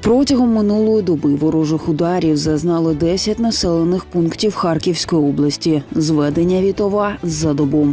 Протягом минулої доби ворожих ударів зазнали 10 населених пунктів Харківської області. Зведення Вітова за добу.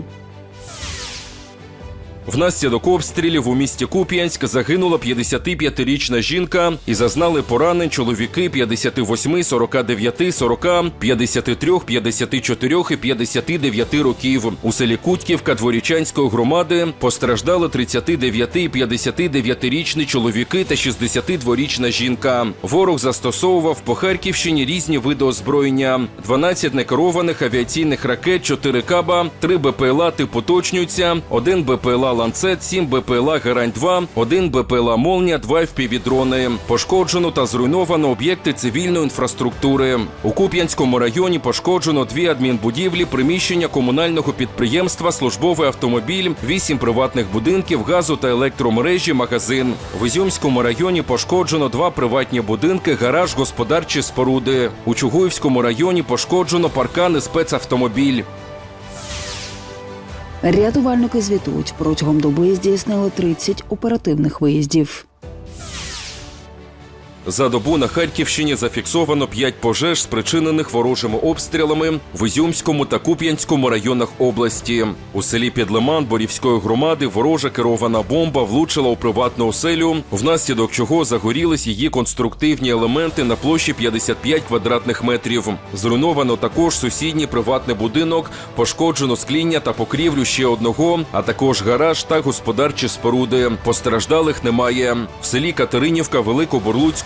Внаслідок обстрілів у місті Куп'янськ загинула 55-річна жінка і зазнали поранень чоловіки 58, 49, 40, 53, 54 і 59 років. У селі Кутьківка Дворічанської громади постраждали 39 і 59-річні чоловіки та 62-річна жінка. Ворог застосовував по Харківщині різні види озброєння: 12 некерованих авіаційних ракет, 4 каба, 3 БПЛА типу «Точнюця», 1 БПЛА Ланцет, 7 БПЛА Герань-2, 1 БПЛА Молнія, 2 FPV-дрони. Пошкоджено та зруйновано об'єкти цивільної інфраструктури. У Куп'янському районі пошкоджено дві адмінбудівлі, приміщення комунального підприємства, службовий автомобіль, вісім приватних будинків, газу та електромережі, магазин. В Ізюмському районі пошкоджено два приватні будинки, гараж, господарчі споруди. У Чугуївському районі пошкоджено паркан і спецавтомобіль. Рятувальники звітують, протягом доби здійснили 30 оперативних виїздів. За добу на Харківщині зафіксовано 5 пожеж, спричинених ворожими обстрілами в Ізюмському та Куп'янському районах області. У селі Підлиман Борівської громади ворожа керована бомба влучила у приватну оселю, внаслідок чого загорілись її конструктивні елементи на площі 55 квадратних метрів. Зруйновано також сусідній приватний будинок, пошкоджено скління та покрівлю ще одного, а також гараж та господарчі споруди. Постраждалих немає. В селі Катеринівка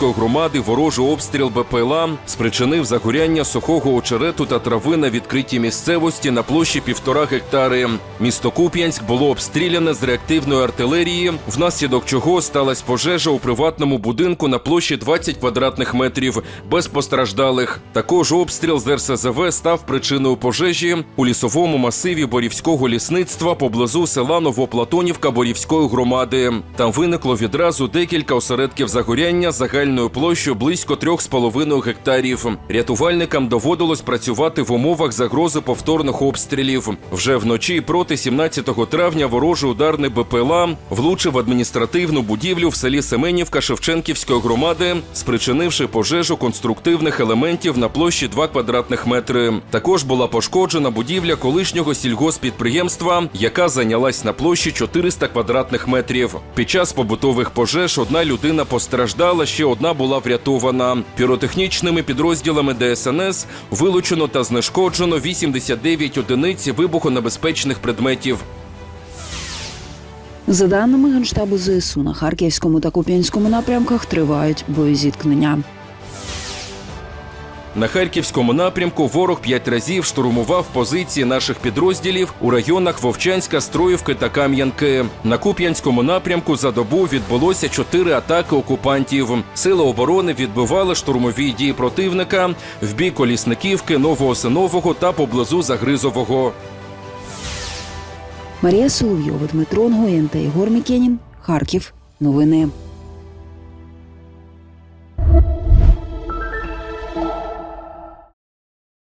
Великоборлуцької громади ворожий обстріл БПЛА спричинив загоряння сухого очерету та трави на відкритій місцевості на площі півтора гектари. Місто Куп'янськ було обстріляне з реактивної артилерії, внаслідок чого сталася пожежа у приватному будинку на площі 20 квадратних метрів без постраждалих. Також обстріл з РСЗВ став причиною пожежі у лісовому масиві Борівського лісництва поблизу села Новоплатонівка Борівської громади. Там виникло відразу декілька осередків загоряння загальною площею близько 3,5 гектарів. Рятувальникам доводилось працювати в умовах загрози повторних обстрілів. Вже вночі проти 17 травня ворожий ударний БПЛА влучив адміністративну будівлю в селі Семенівка Шевченківської громади, спричинивши пожежу конструктивних елементів на площі 2 квадратних метри. Також була пошкоджена будівля колишнього сільгоспідприємства, яка зайнялась на площі 400 квадратних метрів. Під час побутових пожеж одна людина постраждала, ще одна була врятована. Піротехнічними підрозділами ДСНС вилучено та знешкоджено 89 одиниць вибухонебезпечних предметів. За даними Генштабу ЗСУ, на Харківському та Куп'янському напрямках тривають боєзіткнення. На харківському напрямку ворог п'ять разів штурмував позиції наших підрозділів у районах Вовчанська, Строївки та Кам'янки. На Куп'янському напрямку за добу відбулося чотири атаки окупантів. Сили оборони відбивали штурмові дії противника в бік Колісниківки, Новоосинового та поблизу Загризового. Марія Соловйова, Дмитро Нгоєн та Ігор Мікенін. Харків. Новини.